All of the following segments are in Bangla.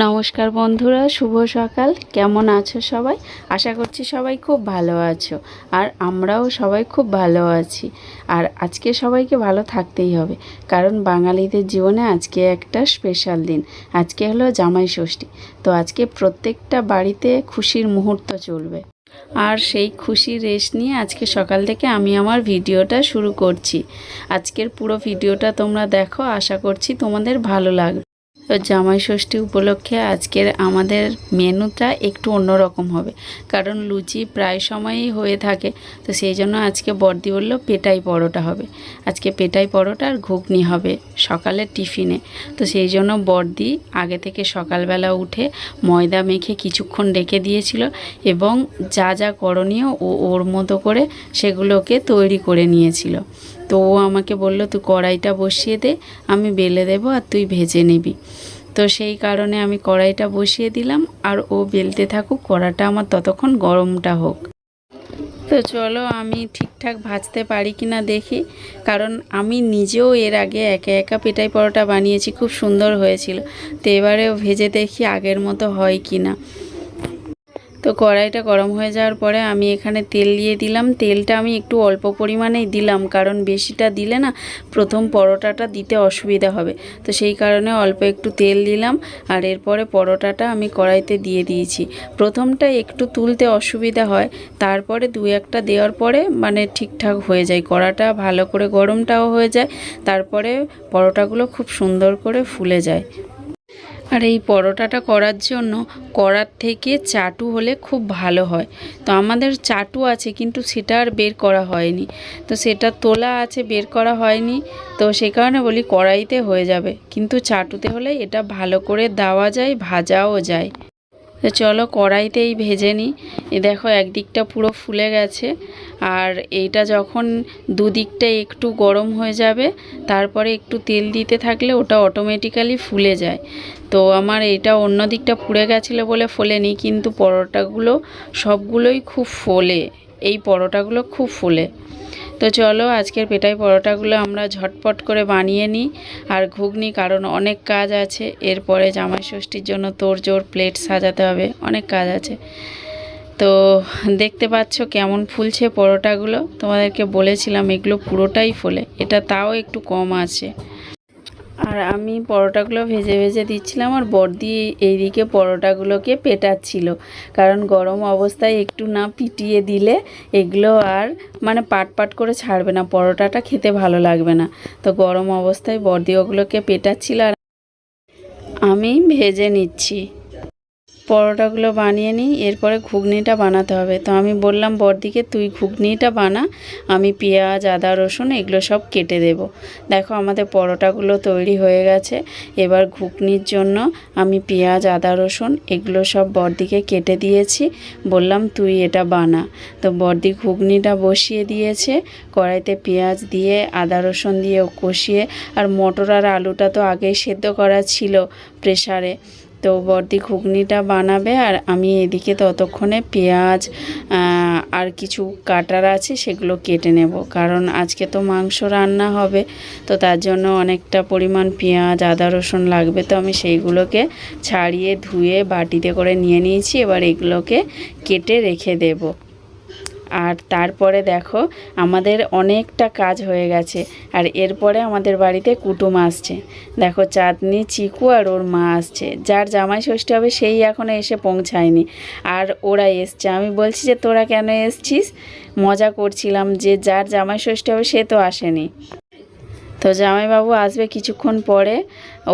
নমস্কার বন্ধুরা, শুভ সকাল। কেমন আছো সবাই? আশা করছি সবাই খুব ভালো আছো আর আমরাও সবাই খুব ভালো আছি। আর আজকে সবাইকে ভালো থাকতেই হবে, কারণ বাঙালিদের জীবনে আজকে একটা স্পেশাল দিন। আজকে হলো জামাই ষষ্ঠী। তো আজকে প্রত্যেকটা বাড়িতে খুশির মুহূর্ত চলবে। আর সেই খুশির রেশ নিয়ে আজকে সকাল থেকে আমি আমার ভিডিওটা শুরু করছি। আজকের পুরো ভিডিওটা তোমরা দেখো, আশা করছি তোমাদের ভালো লাগবে। তো জামাই ষষ্ঠী উপলক্ষে আজকের আমাদের মেনুটা একটু অন্যরকম হবে। কারণ লুচি প্রায় সময়ই হয়ে থাকে, তো সেই জন্য আজকে বর্দি বলল পেটাই পরোটা হবে। আজকে পেটাই পরোটা আর ঘুগনি হবে সকালের টিফিনে। তো সেই জন্য বর্দি আগে থেকে সকালবেলা উঠে ময়দা মেখে কিছুক্ষণ রেখে দিয়েছিল এবং যা যা করণীয় ও ওর মতো করে সেগুলোকে তৈরি করে নিয়েছিল। তো ও আমাকে বলল, তুই কড়াইটা বসিয়ে দে, আমি বেলে দেবো আর তুই ভেজে নিবি। তো সেই কারণে আমি কড়াইটা বসিয়ে দিলাম আর ও বেলতে থাকুক, কড়াটা আমার ততক্ষণ গরমটা হোক। তো চলো আমি ঠিকঠাক ভাজতে পারি কি না দেখি, কারণ আমি নিজেও এর আগে একা একা পেটাই পরোটা বানিয়েছি, খুব সুন্দর হয়েছিল। তো এবারেও ভেজে দেখি আগের মতো হয় কি না তো কড়াইটা গরম হয়ে যাওয়ার পরে আমি এখানে তেল দিয়ে দিলাম। তেলটা আমি একটু অল্প পরিমাণেই দিলাম, কারণ বেশিটা দিলে না প্রথম পরোটাটা দিতে অসুবিধা হবে। তো সেই কারণে অল্প একটু তেল দিলাম আর এরপরে পরোটাটা আমি কড়াইতে দিয়ে দিয়েছি। প্রথমটা একটু তুলতে অসুবিধা হয়, তারপরে দু একটা দেওয়ার পরে মানে ঠিকঠাক হয়ে যায়। কড়াটা ভালো করে গরমটাও হয়ে যায়, তারপরে পরোটাগুলো খুব সুন্দর করে ফুলে যায়। আর এই পরোটাটা করার জন্য করার থেকে চাটু হলে খুব ভালো হয়। তো আমাদের চাটু আছে কিন্তু সেটা আর বের করা হয়নি। তো সেটা তোলা আছে, বের করা হয়নি। তো সে কারণে বলি কড়াইতে হয়ে যাবে। কিন্তু চাটুতে হলে এটা ভালো করে দেওয়া যায়, ভাজাও যায়। তো চলো কড়াইতেই ভেজে নিই। এ দেখো একদিকটা পুরো ফুলে গেছে। আর এইটা যখন দুদিকটা একটু গরম হয়ে যাবে, তারপরে একটু তেল দিতে থাকলে ওটা অটোমেটিক্যালি ফুলে যায়। তো আমার এটা অন্য দিকটা পুড়ে গেছিল বলে ফোলেনি, কিন্তু পরোটাগুলো সবগুলোই খুব ফোলে। এই পরোটাগুলো খুব ফোলে। তো চলো আজকের পেটাই পরোটাগুলো আমরা ঝটপট করে বানিয়ে নিই। আর ঘুগনি, কারণ অনেক কাজ আছে। এরপরে জামাই ষষ্ঠীর জন্য জোর প্লেট সাজাতে হবে। অনেক কাজ আছে। তো দেখতে পাচ্ছ কেমন ফুলছে পরোটাগুলো। তোমাদেরকে বলেছিলাম এগুলো পুরোটাই ফোলে। এটা তাও একটু কম আছে। আর আমি পরোটাগুলো ভেজে ভেজে দিচ্ছিলাম আর বর্দি এইদিকে পরোটাগুলোকে পেটাচ্ছিল। কারণ গরম অবস্থায় একটু না পিটিয়ে দিলে এগুলো আর মানে পাট পাট করে ছাড়বে না, পরোটাটা খেতে ভালো লাগবে না। তো গরম অবস্থায় বর্দি ওগুলোকে পেটাচ্ছিল আর আমি ভেজে নিচ্ছি। পরোটাগুলো বানিয়ে নিই, এরপরে ঘুগনিটা বানাতে হবে। তো আমি বললাম, বরদিকে, তুই ঘুগনিটা বানা, আমি পেঁয়াজ, আদা, রসুন এগুলো সব কেটে দেব। দেখো আমাদের পরোটাগুলো তৈরি হয়ে গেছে। এবার ঘুগনির জন্য আমি পেঁয়াজ, আদা, রসুন এগুলো সব বরদিকে কেটে দিয়েছি। বললাম, তুই এটা বানা। তো বরদি ঘুগনিটা বসিয়ে দিয়েছে। কড়াইতে পেঁয়াজ দিয়ে, আদা, রসুন দিয়ে কষিয়ে, আর মটর আর আলুটা তো আগেই সেদ্ধ করা ছিল প্রেসারে। তো বর্দি ঘুগনিটা বানাবে আর আমি এদিকে ততক্ষণে পেঁয়াজ আর কিছু কাটার আছে সেগুলো কেটে নেব। কারণ আজকে তো মাংস রান্না হবে, তো তার জন্য অনেকটা পরিমাণ পেঁয়াজ, আদা, রসুন লাগবে। তো আমি সেইগুলোকে ছাড়িয়ে ধুয়ে বাটিতে করে নিয়ে নিয়েছি, এবার এগুলোকে কেটে রেখে দেবো। আর তারপরে দেখো, আমাদের অনেকটা কাজ হয়ে গেছে। আর এরপরে আমাদের বাড়িতে কুটুম আসছে। দেখো, চাঁদনি, চিকু আর ওর মা আসছে। যার জামাই ষষ্ঠী হবে, সেই এখনও এসে পৌঁছায়নি। আর ওরা এসছে। আমি বলছি যে, তোরা কেন এসছিস? মজা করছিলাম যে, যার জামাই ষষ্ঠী হবে, সে তো আসেনি। তো জামাইবাবু আসবে কিছুক্ষণ পরে,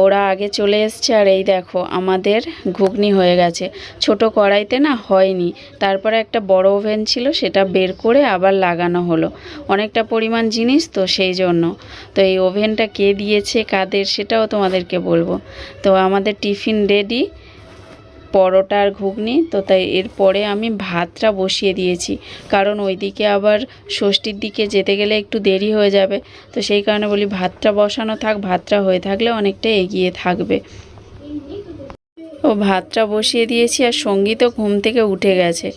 ওরা আগে চলে এসছে আর এই দেখো আমাদের ঘুগনি হয়ে গেছে। ছোট কড়াইতে না হয়নি, তারপরে একটা বড় ওভেন ছিল সেটা বের করে আবার লাগানো হলো। অনেকটা পরিমাণ জিনিস তো সেই জন্য। তো এই ওভেনটা কে দিয়েছে, কাদের সেটাও তোমাদেরকে বলব। তো আমাদের টিফিন রেডি। পরোটা আর ঘুগনি, তো তাই এরপরে আমি ভাতটা বসিয়ে দিয়েছি। কারণ ওইদিকে আবার ষষ্ঠীর দিকে যেতে গেলে একটু দেরি হয়ে যাবে, তো সেই কারণে বলি ভাতটা বসানো থাক, ভাতটা হয়ে থাকলে অনেকটা এগিয়ে থাকবে। ও ভাতটা বসিয়ে দিয়েছি আর সঙ্গীতও ঘুম থেকে উঠে গেছে।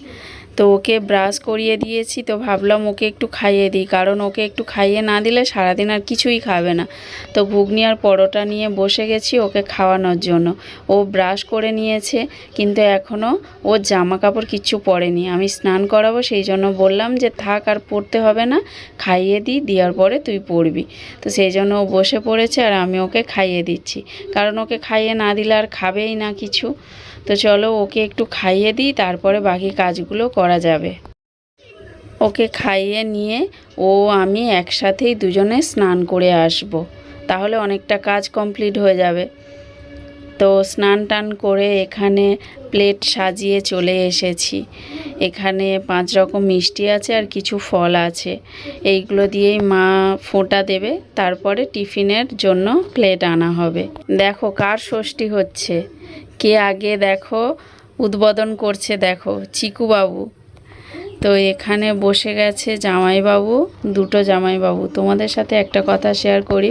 তো ওকে ব্রাশ করিয়ে দিয়েছি, তো ভাবলাম ওকে একটু খাইয়ে দিই। কারণ ওকে একটু খাইয়ে না দিলে সারাদিন আর কিছুই খাবে না। তো ঘুগনি আর পরোটা নিয়ে বসে গেছি ওকে খাওয়ানোর জন্য। ও ব্রাশ করে নিয়েছে, কিন্তু এখনও ওর জামা কাপড় কিচ্ছু পরেনি। আমি স্নান করাবো সেই জন্য বললাম যে, থাক আর পরতে হবে না, খাইয়ে দিই, দেওয়ার পরে তুই পড়বি তো সেই জন্য ও বসে পড়েছে আর আমি ওকে খাইয়ে দিচ্ছি। কারণ ওকে খাইয়ে না দিলে আর খাবেই না কিছু। তো চলো ওকে একটু খাইয়ে দিই, তারপরে বাকি কাজগুলো করা যাবে। ওকে খাইয়ে নিয়ে ও, আমি একসাথেই দুজনে স্নান করে আসব। তাহলে অনেকটা কাজ কমপ্লিট হয়ে যাবে। তো স্নান টান করে এখানে প্লেট সাজিয়ে চলে এসেছি। এখানে পাঁচ রকম মিষ্টি আছে আর কিছু ফল আছে। এইগুলো দিয়েই মা ফোঁটা দেবে, তারপরে টিফিনের জন্য প্লেট আনা হবে। দেখো কার ষষ্ঠী হচ্ছে। কে আগে দেখো, উদ্বোধন করছে দেখো চিকু বাবু তো এখানে বসে গেছে জামাইবাবু, দুটো জামাইবাবু। তোমাদের সাথে একটা কথা শেয়ার করি।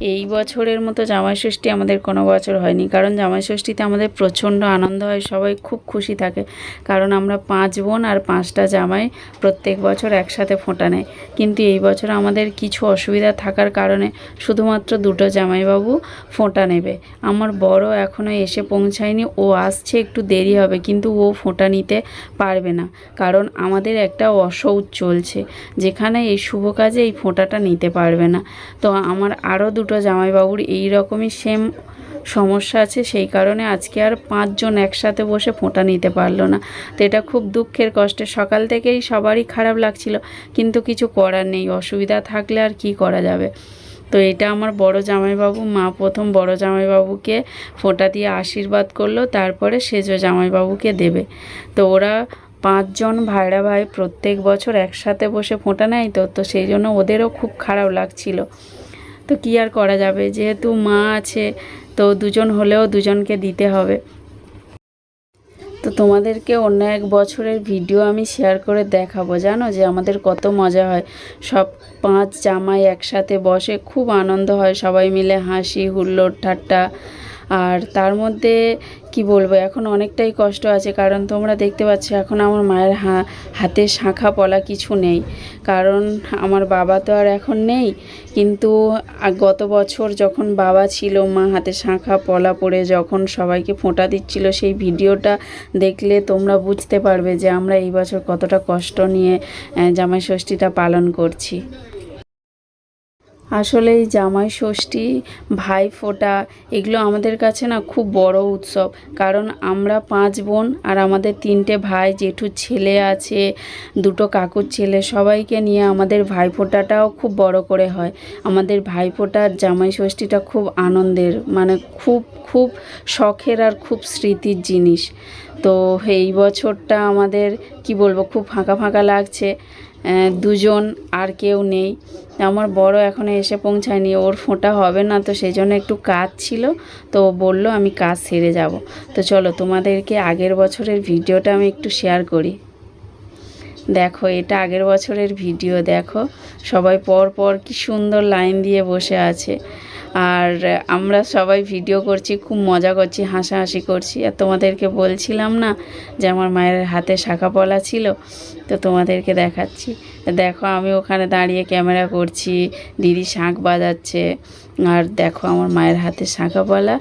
এই বছরের মতো জামাই ষষ্ঠী আমাদের কোনো বছর হয়নি। কারণ জামাই ষষ্ঠীতে আমাদের প্রচণ্ড আনন্দ হয়, সবাই খুব খুশি থাকে। কারণ আমরা পাঁচ বোন আর পাঁচটা জামাই প্রত্যেক বছর একসাথে ফোঁটা নেয়। কিন্তু এই বছর আমাদের কিছু অসুবিধা থাকার কারণে শুধুমাত্র দুটো জামাইবাবু ফোঁটা নেবে। আমার বড় এখনও এসে পৌঁছায়নি, ও আসছে একটু দেরি হবে, কিন্তু ও ফোঁটা নিতে পারবে না। কারণ আমাদের একটা অসৌচ চলছে, যেখানে এই শুভ কাজে এই ফোঁটাটা নিতে পারবে না। তো আমার আরও দুটো জামাইবাবুর এই রকমই সেম সমস্যা আছে, সেই কারণে আজকে আর পাঁচজন একসাথে বসে ফোঁটা নিতে পারল না। তো এটা খুব দুঃখের কষ্টে। সকাল থেকেই সবারই খারাপ লাগছিল, কিন্তু কিছু করার নেই, অসুবিধা থাকলে আর কি করা যাবে? তো এটা আমার বড় জামাইবাবু, মা প্রথম বড় জামাইবাবুকে ফোঁটা দিয়ে আশীর্বাদ করল, তারপরে সেজ জামাইবাবুকে দেবে। তো ওরা পাঁচজন ভাইরা ভাই প্রত্যেক বছর একসাথে বসে ফোঁটা নেয় তো তো সেই জন্য ওদেরও খুব খারাপ লাগছিল। তো কী আর করা যাবে? যেহেতু মা আছে, তো দুজন হলেও দুজনকে দিতে হবে। তো তোমাদেরকে অন্য এক বছরের ভিডিও আমি শেয়ার করে দেখাবো, জানো? যে আমাদের কত মজা হয়। সব পাঁচ জামাই একসাথে বসে খুব আনন্দ হয়, সবাই মিলে হাসি, হুল্লোড়, ঠাট্টা। আর তার মধ্যে কি বলব? এখন অনেকটাই কষ্ট আছে, কারণ তোমরা দেখতে পাচ্ছ এখন আমার মায়ের হাতে শাঁখা পলা কিছু নেই। কারণ আমার বাবা তো আর এখন নেই, কিন্তু গত বছর যখন বাবা ছিল, মা হাতে শাঁখা পলা পরে যখন সবাইকে ফোঁটা দিচ্ছিল, সেই ভিডিওটা দেখলে তোমরা বুঝতে পারবে যে আমরা এই বছর কতটা কষ্ট নিয়ে জামাই ষষ্ঠীটা পালন করছি। আসলে এই জামাই ষষ্ঠী ভাই ফোঁটা এগুলো আমাদের কাছে না খুব বড় উৎসব। কারণ আমরা পাঁচ বোন আর আমাদের তিনটে ভাই জেঠুর ছেলে আছে, দুটো কাকুর ছেলে, সবাইকে নিয়ে আমাদের ভাই ফোঁটাটাও খুব বড় করে হয়। আমাদের ভাই ফোঁটার জামাই ষষ্ঠীটা খুব আনন্দের মানে খুব খুব শখের আর খুব স্মৃতির জিনিস। তো এই বছরটা আমাদের, কি বলব, খুব ফাঁকা ফাঁকা লাগছে। দুজন আর কেউ নেই। আমার বড় এখনও এসে পৌঁছায়নি, ওর ফোঁটা হবে না, তো সেই জন্য একটু কাজ ছিল। তো ও বলল, আমি কাজ সেরে যাব। তো চলো, তোমাদেরকে আগের বছরের ভিডিওটা আমি একটু শেয়ার করি। দেখো, এটা আগের বছরের ভিডিও, দেখো। সবাই পর পর কি সুন্দর লাইন দিয়ে বসে আছে। আর আমরা সবাই ভিডিও করছি, খুব মজা করছি, হাসাহাসি করছি। আর তোমাদেরকে বলছিলাম না যে আমার মায়ের হাতে শাখা পলা ছিল, তো তোমাদেরকে দেখাচ্ছি। দেখো, আমি ওখানে দাঁড়িয়ে ক্যামেরা করছি, দিদি শাঁখ বাজাচ্ছে। আর দেখো, আমার মায়ের হাতে শাঁখা পলা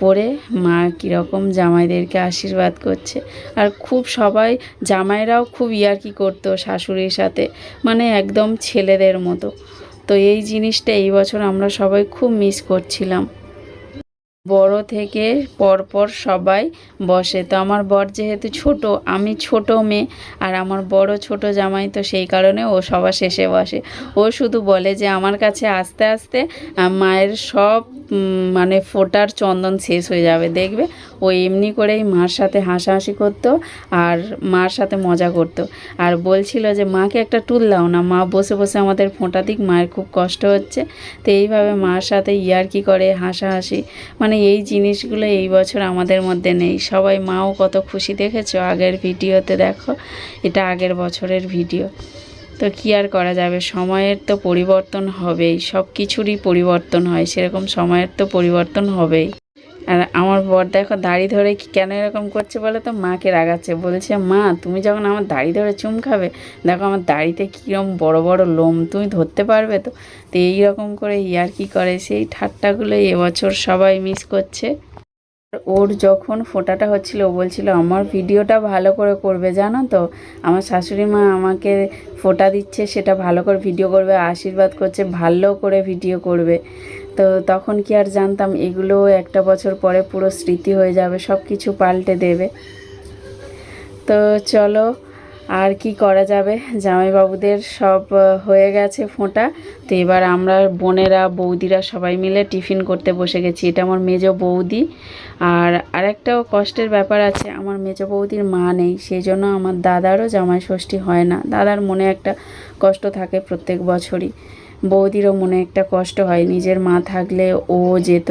পরে মা কীরকম জামাইদেরকে আশীর্বাদ করছে। আর খুব সবাই, জামাইরাও খুব ইয়ার্কি করতো শাশুড়ির সাথে মানে একদম ছেলেদের মতো। তো এই জিনিসটা এই বছর আমরা সবাই খুব মিস করছিলাম। বড় থেকে পরপর সবাই বসে। তো আমার বর যেহেতু ছোট, আমি ছোট মেয়ে আর আমার বড় ছোট জামাই তো সেই কারণে ও সবার শেষে বসে। ও শুধু বলে যে আমার কাছে আস্তে আস্তে মায়ের সব মানে ফোটার চন্দন শেষ হয়ে যাবে, দেখবে? ও এমনি করেই মার সাথে হাসাহাসি করতো আর মার সাথে মজা করতো। আর বলছিল যে, মাকে একটা টুল দাও না, মা বসে বসে আমাদের ফোঁটা দিক, মায়ের খুব কষ্ট হচ্ছে। তো এইভাবে মার সাথে ইয়ার্কি করে হাসাহাসি? মানে এই জিনিসগুলো এই বছর আমাদের মধ্যে নেই। সবাই মাও কত খুশি দেখেছ? আগের ভিডিওতে দেখো, এটা আগের বছরের ভিডিও। তো কী আর করা যাবে? সময়ের তো পরিবর্তন হবেই সব কিছুরই পরিবর্তন হয়, সেরকম সময়ের তো পরিবর্তন হবেই। আর আমার বর দেখো দাড়ি ধরে কি কেন এরকম করছে বলে তো? মাকে রাগাচ্ছে। বলছে, মা, তুমি যখন আমার দাড়ি ধরে চুম খাবে, দেখো আমার দাড়িতে কীরকম বড় বড় লোম, তুমি ধরতে পারবে তো? তো এইরকম করে ইয়ার্কি করে, সেই ঠাট্টাগুলো এবছর সবাই মিস করছে। ওর যখন ফোটাটা হচ্ছিল, ও বলছিল, আমার ভিডিওটা ভালো করে করবে, জানো তো? আমার শাশুড়ি মা আমাকে ফোটা দিচ্ছে, সেটা ভালো করে ভিডিও করবে, আশীর্বাদ করছে, ভালো করে ভিডিও করবে। তো তখন কি আর জানতাম, এগুলো একটা বছর পরে পুরো স্মৃতি হয়ে যাবে সব কিছু পাল্টে দেবে। তো চলো, আর কি করা যাবে? জামাইবাবুদের সব হয়ে গেছে ফোঁটা। তো এবার আমরা বোনেরা, বৌদিরা সবাই মিলে টিফিন করতে বসে গেছি। এটা আমার মেজো বৌদি। আর আরেকটাও কষ্টের ব্যাপার আছে, আমার মেজো বৌদির মা নেই সেই জন্য আমার দাদারও জামাই ষষ্ঠী হয় না। দাদার মনে একটা কষ্ট থাকে প্রত্যেক বছরই। বৌদিরও মনে একটা কষ্ট হয়, নিজের মা থাকলে ও যেত।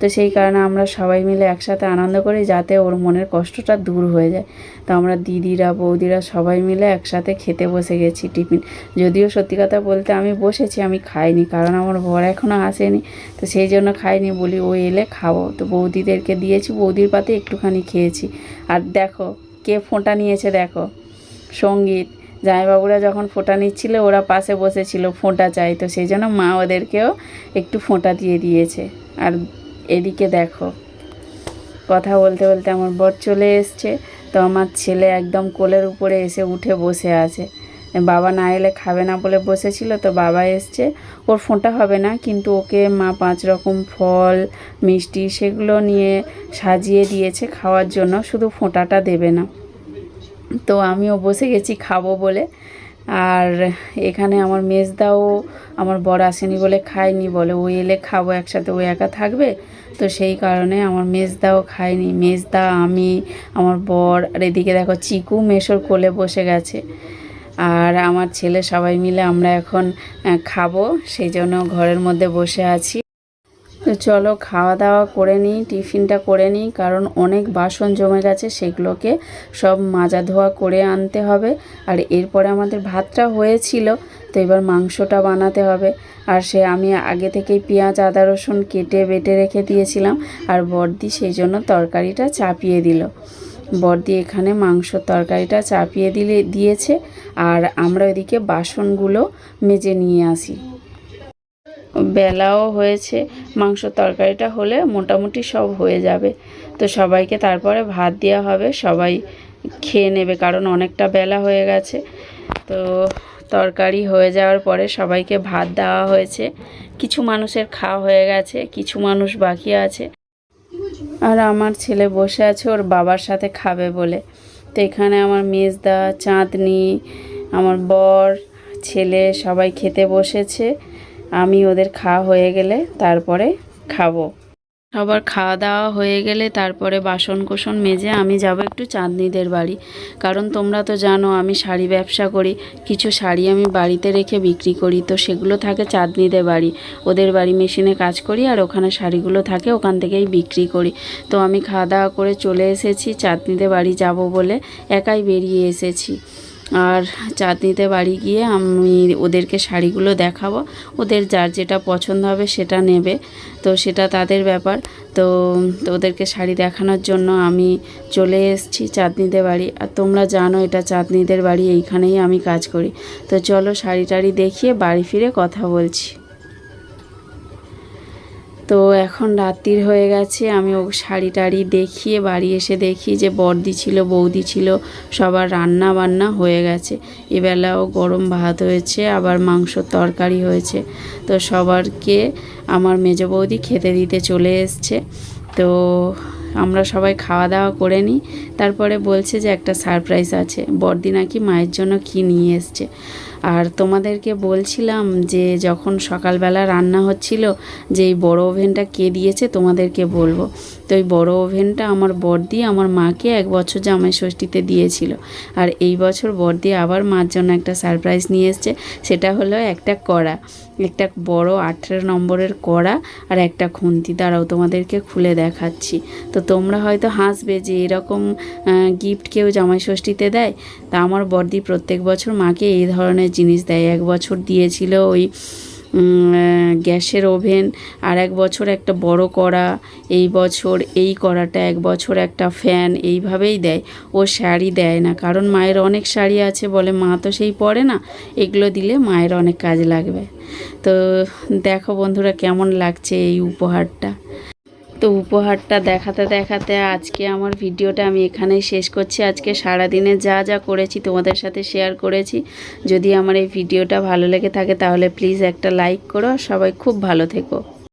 তো সেই কারণে আমরা সবাই মিলে একসাথে আনন্দ করি যাতে ওর মনের কষ্টটা দূর হয়ে যায়। তো আমরা দিদিরা, বৌদিরা সবাই মিলে একসাথে খেতে বসে গেছি টিফিন। যদিও সত্যি কথা বলতে আমি বসেছি, আমি খাইনি কারণ আমার বর এখনও আসেনি। তো সেই জন্য খাইনি বলি, ও এলে খাব। তো বৌদিদেরকে দিয়েছি, বৌদির পাতে একটুখানি খেয়েছি। আর দেখো কে ফোঁটা নিয়েছে দেখো, সংগীত। জামাইবাবুরা যখন ফোঁটা নিচ্ছিল, ওরা পাশে বসেছিল ফোঁটা চাই, তো সেই জন্য মা ওদেরকেও একটু ফোঁটা দিয়ে দিয়েছে। আর এদিকে দেখো, কথা বলতে বলতে আমার বর চলে এসছে, তো আমার ছেলে একদম কোলের উপরে এসে উঠে বসে আছে। বাবা না এলে খাবে না বলে বসেছিল, তো বাবা এসছে। ওর ফোঁটা হবে না, কিন্তু ওকে মা পাঁচ রকম ফল, মিষ্টি সেগুলো নিয়ে সাজিয়ে দিয়েছে, খাওয়ার জন্য, শুধু ফোঁটাটা দেবে না। তো আমিও বসে গেছি খাব বলে। আর এখানে আমার মেজদাও আমার বর আসেনি বলে খায়নি বলে। ও এলে খাব একসাথে, ও একা থাকবে। তো সেই কারণে আমার মেজদাও খায়নি। মেজদা, আমি, আমার বর আর এদিকে দেখো চিকু মেশোর কোলে বসে গেছে। আর আমার ছেলে সবাই মিলে আমরা এখন খাব। সেই জন্য ঘরের মধ্যে বসে আছি। চলো খাওয়া দাওয়া করে নিই, টিফিনটা করে নিই, কারণ অনেক বাসন জমে গেছে, সেগুলোকে সব মাজা ধোয়া করে আনতে হবে। আর এরপরে আমাদের ভাতটা হয়েছিল, তো এবার মাংসটা বানাতে হবে। আর সে আমি আগে থেকেই পেঁয়াজ, আদা, রসুন কেটে বেটে রেখে দিয়েছিলাম, আর বর্দি সেই জন্য তরকারিটা চাপিয়ে দিল। বর্দি এখানে মাংসর তরকারিটা চাপিয়ে দিলে, দিয়েছে, আর আমরা ওইদিকে বাসনগুলো মেজে নিয়ে আসি। বেলাও হয়েছে, মাংস তরকারিটা হলে মোটামুটি সব হয়ে যাবে। তো সবাইকে তারপরে ভাত দেওয়া হবে, সবাই খেয়ে নেবে কারণ অনেকটা বেলা হয়ে গেছে। তো তরকারি হয়ে যাওয়ার পরে সবাইকে ভাত দেওয়া হয়েছে। কিছু মানুষের খাওয়া হয়ে গেছে, কিছু মানুষ বাকি আছে। আর আমার ছেলে বসে আছে, ওর বাবার সাথে খাবে বলে। তো এখানে আমার মেজদা, চাঁদনি, আমার বর, ছেলে সবাই খেতে বসেছে। আমি ওদের খাওয়া হয়ে গেলে তারপরে খাব। সবার খাওয়া দাওয়া হয়ে গেলে তারপরে বাসন কোসন মেজে আমি যাব একটু চাঁদনিদের বাড়ি। কারণ তোমরা তো জানো আমি শাড়ি ব্যবসা করি, কিছু শাড়ি আমি বাড়িতে রেখে বিক্রি করি, তো সেগুলো থাকে চাঁদনিদের বাড়ি। ওদের বাড়ি মেশিনে কাজ করি আর ওখানে শাড়িগুলো থাকে, ওখান থেকেই বিক্রি করি। তো আমি খাওয়া দাওয়া করে চলে এসেছি, চাঁদনিদের বাড়ি যাব বলে একাই বেরিয়ে এসেছি। আর চাঁদনিতে বাড়ি গিয়ে আমি ওদেরকে শাড়িগুলো দেখাবো। ওদের যার যেটা পছন্দ হবে সেটা নেবে। তো সেটা তাদের ব্যাপার। তো ওদেরকে শাড়ি দেখানোর জন্য আমি চলে এসেছি চাঁদনিতে বাড়ি। আর তোমরা জানো এটা চাঁদনিদের বাড়ি, এইখানেই আমি কাজ করি। তো চলো শাড়ি টাড়ি দেখিয়ে বাড়ি ফিরে কথা বলছি। তো এখন রাত্রির হয়ে গেছে, আমি ও শাড়ি টাড়ি দেখিয়ে বাড়ি এসে দেখি যে বর্দি ছিল, বৌদি ছিল, সবার রান্না বান্না হয়ে গেছে। এবেলাও গরম ভাত হয়েছে, আবার মাংসর তরকারি হয়েছে। তো সবারকে আমার মেজ বৌদি খেতে দিতে চলে এসছে। তো আমরা সবাই খাওয়া দাওয়া করে নিই। তারপরে বলছে যে একটা সারপ্রাইজ আছে বর্দি নাকি মায়ের জন্য কী নিয়ে এসছে। আর তোমাদেরকে বলছিলাম যে যখন সকালবেলা রান্না হচ্ছিল, যে এই বড়ো ওভেনটা কে দিয়েছে তোমাদেরকে বলব। তো এই বড়ো ওভেনটা আমার বর্দি আমার মাকে এক বছর জামাই ষষ্ঠীতে দিয়েছিল। আর এই বছর বর্দি আবার মার জন্য একটা সারপ্রাইজ নিয়ে এসছে, সেটা হলো একটা কড়া। একটা বড় আঠেরো নম্বরের কড়া আর একটা খুন্তি। দ্বারাও তোমাদেরকে খুলে দেখাচ্ছি। তো তোমরা হয়তো হাসবে যে এরকম গিফট কেউ জামাইষষ্ঠীতে দেয়? তা আমার বর্দি প্রত্যেক বছর মাকে এই ধরনের জিনিস দেয়। এক বছর দিয়েছিল ওই গ্যাসের ওভেন আর এক বছর একটা বড় করা এই বছর এই করাটা এক বছর একটা ফ্যান, এইভাবেই দেয়। ও শাড়ি দেয় না, কারণ মায়ের অনেক শাড়ি আছে বলে মা তো সেই পরে না, এগুলো দিলে মায়ের অনেক কাজ লাগবে। তো দেখো বন্ধুরা কেমন লাগছে এই উপহারটা। তো উপহারটা দেখাতে দেখাতে আজকে আমার ভিডিওটা আমি এখানেই শেষ করছি। আজকে সারাদিনে যা যা করেছি তোমাদের সাথে শেয়ার করেছি। যদি আমার এই ভিডিওটা ভালো লেগে থাকে তাহলে প্লিজ একটা লাইক করো। সবাই খুব ভালো থেকো।